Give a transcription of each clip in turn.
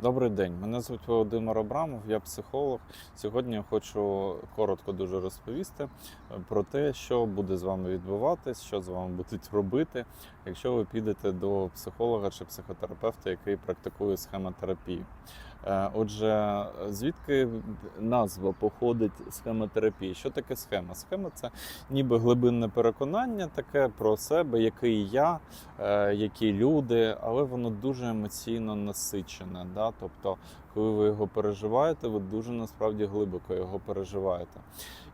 Добрий день, мене звуть Володимир Абрамов, я психолог. Сьогодні я хочу коротко дуже розповісти е, про те, що буде з вами відбуватись, що з вами будуть робити, якщо ви підете до психолога чи психотерапевта, який практикує схемотерапію. Е, Отже, звідки назва походить схемотерапії? Що таке схема? Схема це ніби глибинне переконання, таке про себе, який я, е, які люди, але воно дуже емоційно насичене. Да? Тобто, коли ви його переживаєте, ви дуже насправді глибоко його переживаєте.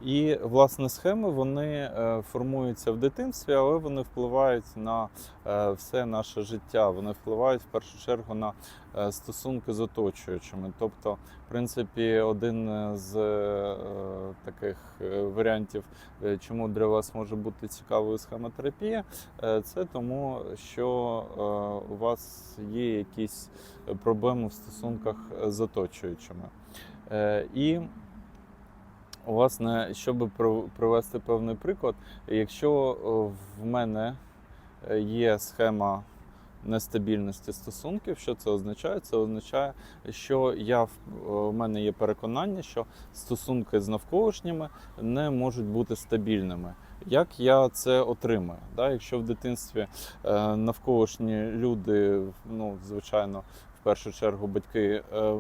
І власне схеми вони е, формуються в дитинстві, але вони впливають на е, все наше життя. Вони впливають в першу чергу на е, стосунки з оточуючими. Тобто, в принципі, один з таких варіантів, чому для вас може бути цікавою схемотерапія, це тому, що у вас є якісь проблеми в стосунках з оточуючими. Е, І власне, щоб привести певний приклад, якщо е, в мене е, є схема нестабільності стосунків, що це означає? Це означає, що я в мене є переконання, що стосунки з навколишніми не можуть бути стабільними. Як я це отримаю? Да? Якщо в дитинстві навколишні люди, ну звичайно, в першу чергу батьки е,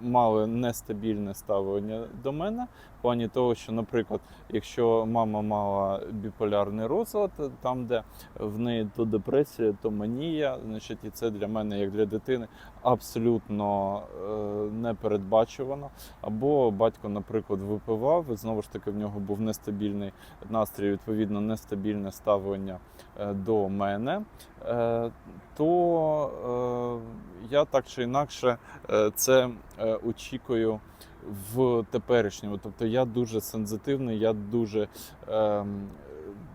мали нестабільне ставлення до мене, в плані того, що, наприклад, якщо мама мала біполярний розлад, там, де в неї то депресія, то манія, значить, і це для мене, як для дитини, абсолютно е, непередбачувано. Або батько, наприклад, випивав, і знову ж таки в нього був нестабільний настрій, відповідно, нестабільне ставлення е, до мене, то е, я так чи інакше е, це е, очікую в теперішньому. Тобто я дуже сензитивний, я дуже ем,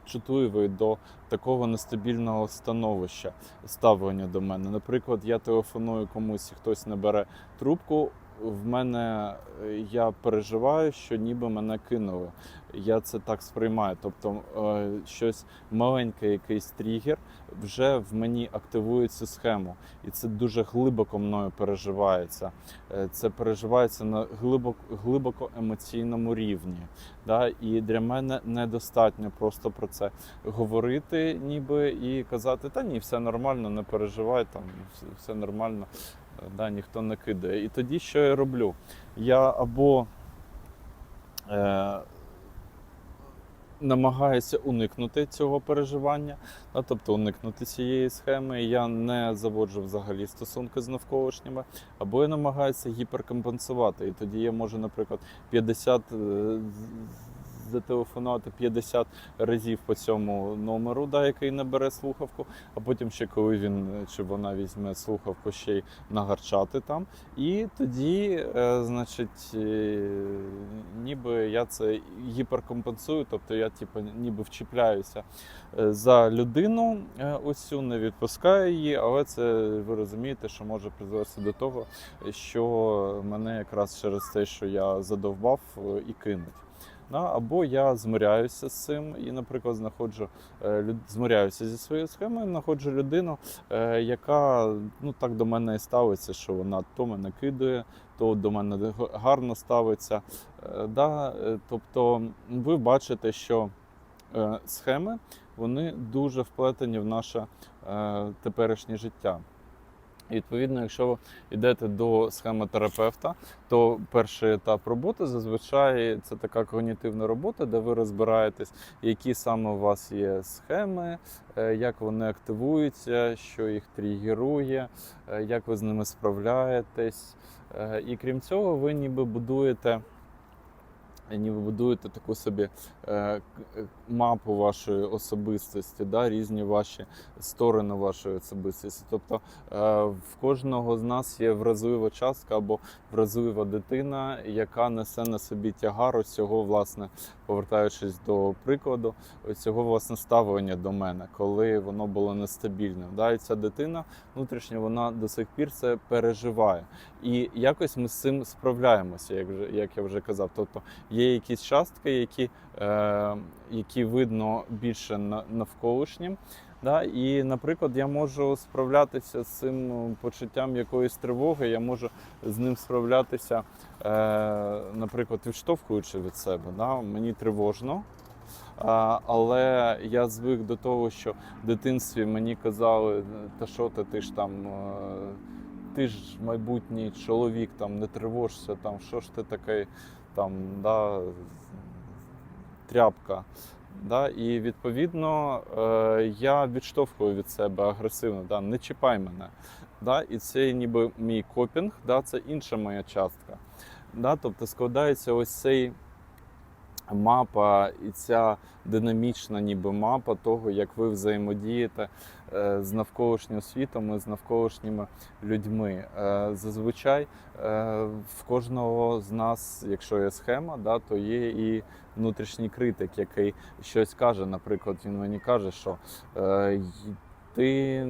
чутливий до такого нестабільного становища, ставлення до мене. Наприклад, я телефоную комусь, і хтось не бере трубку. В мене е, я переживаю, що ніби мене кинули. Я це так сприймаю. Тобто е, щось маленьке, якийсь тригер вже в мені активує цю схему, і це дуже глибоко мною переживається. Е, Це переживається на глибоко, глибоко емоційному рівні. Да? І для мене недостатньо просто про це говорити, ніби і казати, та ні, все нормально, не переживай, там все- нормально, да, ніхто не кидає. І тоді що я роблю? Я або е, намагаюся уникнути цього переживання, да, тобто уникнути цієї схеми. Я не заводжу взагалі стосунки з навколишніми, або я намагаюся гіперкомпенсувати. І тоді я можу, наприклад, 50 е, з- зателефонувати 50 разів по цьому номеру, да, який не бере слухавку, а потім ще коли він чи вона візьме слухавку, ще й нагарчати там. І тоді, е, значить, е, ніби я це гіперкомпенсую, тобто я типу, ніби вчіпляюся е, за людину, ось цю не відпускаю її, але це ви розумієте, що може призвести до того, що мене якраз через те, що я задовбав, і кинуть. Або я змиряюся з цим і, наприклад, знаходжу е, люд- змиряюся зі своєю схемою, знаходжу людину, е, яка ну так до мене і ставиться, що вона то мене кидає, то до мене гарно ставиться. Е, Да, тобто ви бачите, що схеми вони дуже вплетені в наше теперішнє життя. І відповідно, якщо ви йдете до схемотерапевта, то перший етап роботи зазвичай це така когнітивна робота, де ви розбираєтесь, які саме у вас є схеми, е, як вони активуються, що їх тригерує, е, як ви з ними справляєтесь. Е, І крім цього, ви ніби будуєте. Ніби будуєте таку собі е, мапу вашої особистості, да, різні ваші сторони вашої особистості. Тобто е, в кожного з нас є вразлива частка або вразлива дитина, яка несе на собі тягар усього власне, повертаючись до прикладу, цього власне ставлення до мене, коли воно було нестабільним. Да? І ця дитина внутрішня вона до сих пір це переживає. І якось ми з цим справляємося, як вже як я вже казав. Тобто є якісь частки, які, е, які видно більше навколишнім. Да? І, наприклад, я можу справлятися з цим е, почуттям якоїсь тривоги, я можу з ним справлятися, е, наприклад, відштовхуючи від себе. Да? Мені тривожно. А, але я звик до того, що в дитинстві мені казали, та що ти, ти ж там, е, ти ж майбутній чоловік, там не тривожся, там що ж ти такий, там, да, тряпка. Да? І відповідно е, я відштовхую від себе агресивно, да? не чіпай мене. Да? І це ніби мій копінг, да? це інша моя частка. Да? Тобто складається ось цей мапа і ця динамічна ніби мапа того, як ви взаємодієте е, з навколишнім світом і з навколишніми людьми. Е, Зазвичай е, в кожного з нас, якщо є схема, да, то є і внутрішній критик, який щось каже. Наприклад, він мені каже, що ти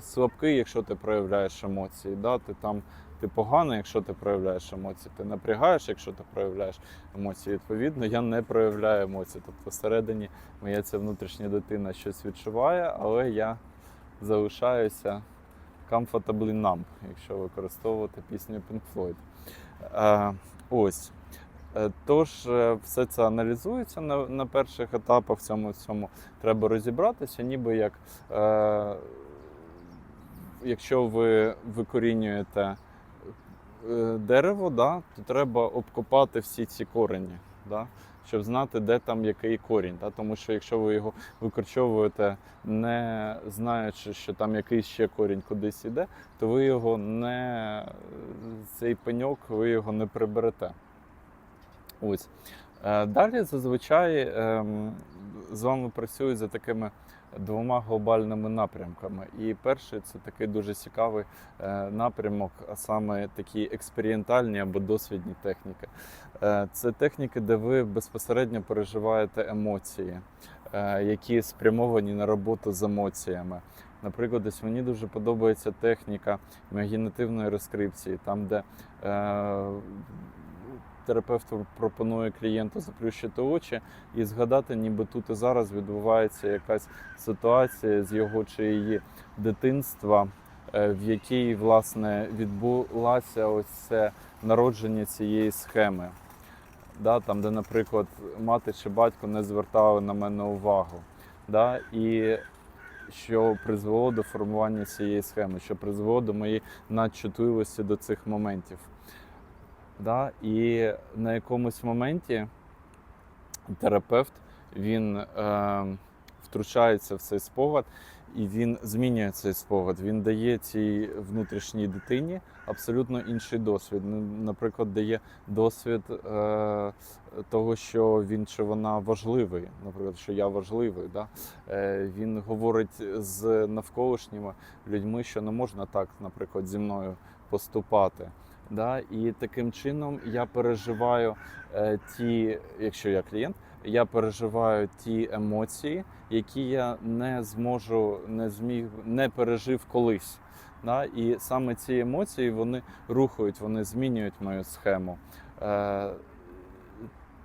слабкий, якщо ти проявляєш емоції. Да? Ти там ти поганий, якщо ти проявляєш емоції, ти напрягаєш, якщо ти проявляєш емоції. Відповідно, я не проявляю емоції. Тобто, всередині моя ця внутрішня дитина щось відчуває, але я залишаюся comfortably numb, якщо використовувати пісню Pink Floyd. Е, ось. Е, Тож е, все це аналізується на, на перших етапах. В цьому всьому треба розібратися, ніби як е, якщо ви викорінюєте дерево, да, то треба обкопати всі ці корені, да, щоб знати, де там який корінь. Да, тому що якщо ви його викорчовуєте, не знаючи, що там якийсь ще корінь кудись іде, то ви його не цей пеньок, ви його не приберете. Ось. Е, Далі зазвичай ем, з вами працюють за такими двома глобальними напрямками. І перший це такий дуже цікавий е, напрямок, а саме такі експериментальні або досвідні техніки. Е, Це техніки, де ви безпосередньо переживаєте емоції, е, які спрямовані на роботу з емоціями. Наприклад, ось мені дуже подобається техніка імагінативної розкрипції, там, де е, терапевт пропонує клієнту заплющити очі і згадати, ніби тут і зараз відбувається якась ситуація з його чи її дитинства, е, в якій власне відбулася ось це народження цієї схеми. Да, там, де, наприклад, мати чи батько не звертали на мене увагу. Да, і що призвело до формування цієї схеми, що призвело до моєї надчутливості до цих моментів. Да? І на якомусь моменті терапевт він е, втручається в цей спогад і він змінює цей спогад. Він дає цій внутрішній дитині абсолютно інший досвід. Ну, Наприклад, дає досвід е, того, що він чи вона важливий, наприклад, що я важливий. Да? Е, він говорить з навколишніми людьми, що не можна так, наприклад, зі мною поступати. Да? І таким чином я переживаю е, ті, якщо я клієнт, я переживаю ті емоції, які я не зможу, не зміг, не пережив колись. Да? І саме ці емоції вони рухають, вони змінюють мою схему. Е,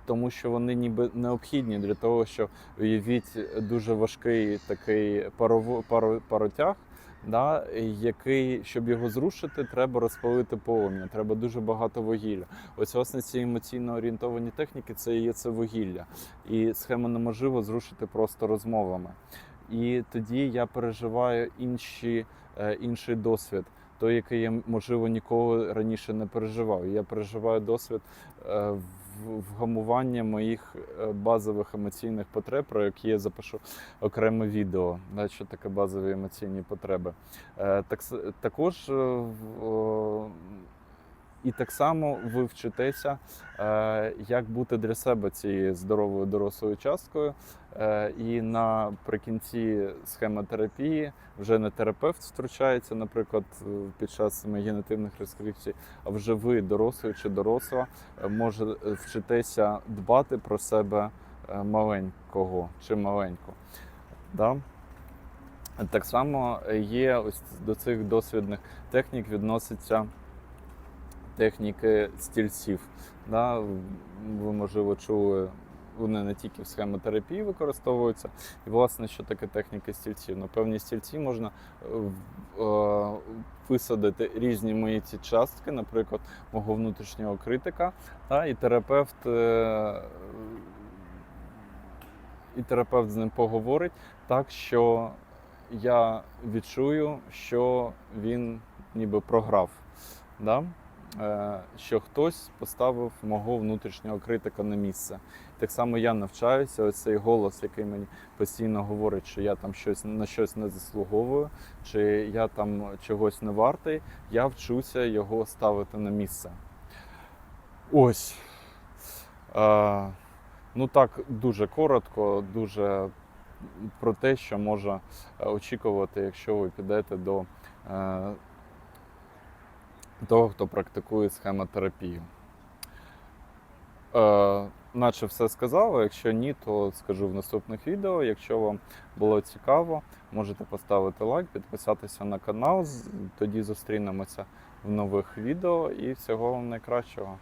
тому що вони ніби необхідні для того, щоб уявіть дуже важкий такий паротяг, да, який, щоб його зрушити, треба розпалити полум'я, треба дуже багато вугілля. Ось власне ці емоційно орієнтовані техніки це є це вугілля. І схему неможливо зрушити просто розмовами. І тоді я переживаю інші, е, інший досвід. Той, який я можливо ніколи раніше не переживав. Я переживаю досвід е, вгамування моїх е, базових емоційних потреб, про які я запишу окреме відео. Що таке базові емоційні потреби. Е, Так, також і так само ви вчитеся, е, як бути для себе цією здоровою дорослою часткою. Е, І наприкінці схемотерапії вже не терапевт втручається, наприклад, е, під час генетивних розкрипцій, а вже ви, дорослий чи доросла, може вчитеся дбати про себе маленького чи маленьку. Да? Так само є ось до цих досвідних технік відноситься техніки стільців. Да? Ви, можливо, чули вони не тільки в схемотерапії використовуються. І, власне, що таке техніка стільців? На певні стільці можна е, е, висадити різні мої ці частки, наприклад, мого внутрішнього критика, та, і терапевт. е, І терапевт з ним поговорить так, що я відчую, що він ніби програв. Да? Е, що хтось поставив мого внутрішнього критика на місце. Так само я навчаюся, ось цей голос, який мені постійно говорить, що я там щось на щось не заслуговую, чи я там чогось не вартий, я вчуся його ставити на місце. Ось. Е, ну так, дуже коротко, дуже про те, що може е, очікувати, якщо ви підете до е, того, хто практикує схемотерапію. Е, наче все сказав, якщо ні, то скажу в наступних відео. Якщо вам було цікаво, можете поставити лайк, підписатися на канал. Тоді зустрінемося в нових відео і всього вам найкращого.